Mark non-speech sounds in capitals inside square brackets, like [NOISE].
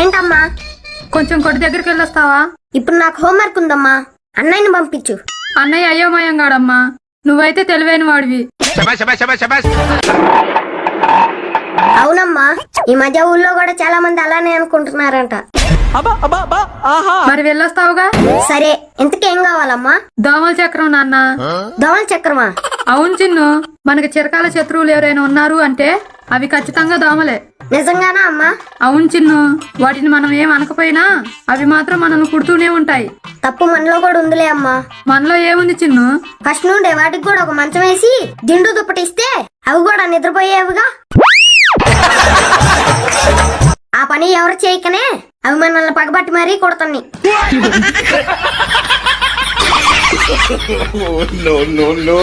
ఏంటమ్మా? కొంచెం కొట్టి దగ్గరికి వెళ్ళొస్తావా? ఇప్పుడు నాకు హోంవర్క్ ఉందమ్మా. అన్నయ్యని పంపించు. అన్నయ్య అయోమయం గాడమ్మా. నువ్వైతే తెలివైన వాడివి. అవునమ్మా ఈ మధ్య ఊళ్ళో కూడా చాలా మంది అలానే అనుకుంటున్నారంట. మరి వెళ్ళొస్తావుగా? సరే ఇంతకేం కావాలమ్మా? దోమల చక్రం నాన్న. దోమల చక్రమా? అవును చిన్ను మనకి చిరకాల శత్రువులు ఎవరైనా ఉన్నారు అంటే అవి ఖచ్చితంగా దోమలే. నిజంగానా అమ్మా? అవును చిన్ను వాటిని మనం ఏం అనకపోయినా అవి మాత్రం మనల్ని కుడుతూనే ఉంటాయి. తప్పు మనలో కూడా ఉందిలే అమ్మా. మనలో ఏముంది చిన్ను? ఫస్ట్ నుండే వాటికి కూడా ఒక మంచం వేసి దిండు దుప్పటి ఇస్తే అవి కూడా నిద్రపోయేవిగా. ఆ పని ఎవరు చేయకనే అవి మనల్ని పగబట్టి మరీ కొడతాన్ని. [LAUGHS] No, no, no.